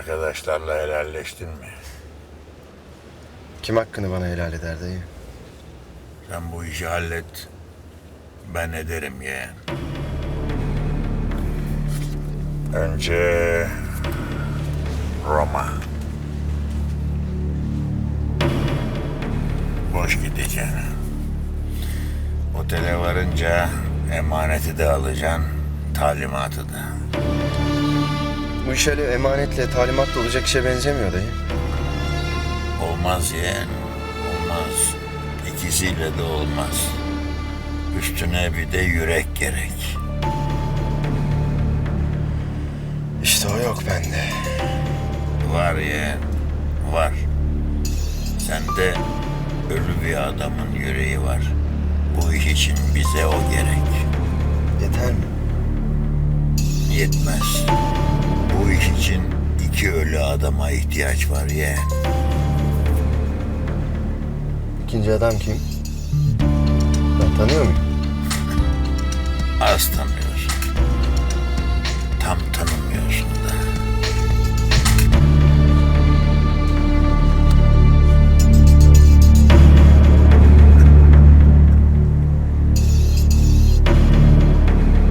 Arkadaşlarla helalleştin mi? Kim hakkını bana helal eder dayı? Sen bu işi hallet. Ben ederim yeğen. Önce Roma. Boş gideceksin. Otele varınca emaneti de alacaksın, talimatı da. Bu iş öyle emanetle, talimatla olacak işe benzemiyor dayı. Olmaz yeğen, olmaz. İkisiyle de olmaz. Üstüne bir de yürek gerek. İşte o yok bende. Var yeğen, var. Sende ölü bir adamın yüreği var. Bu iş için bize o gerek. Yeter mi? Yetmez. Adama ihtiyaç var yeğen. İkinci adam kim? Ben tanıyor muyum? Az tanıyorsun.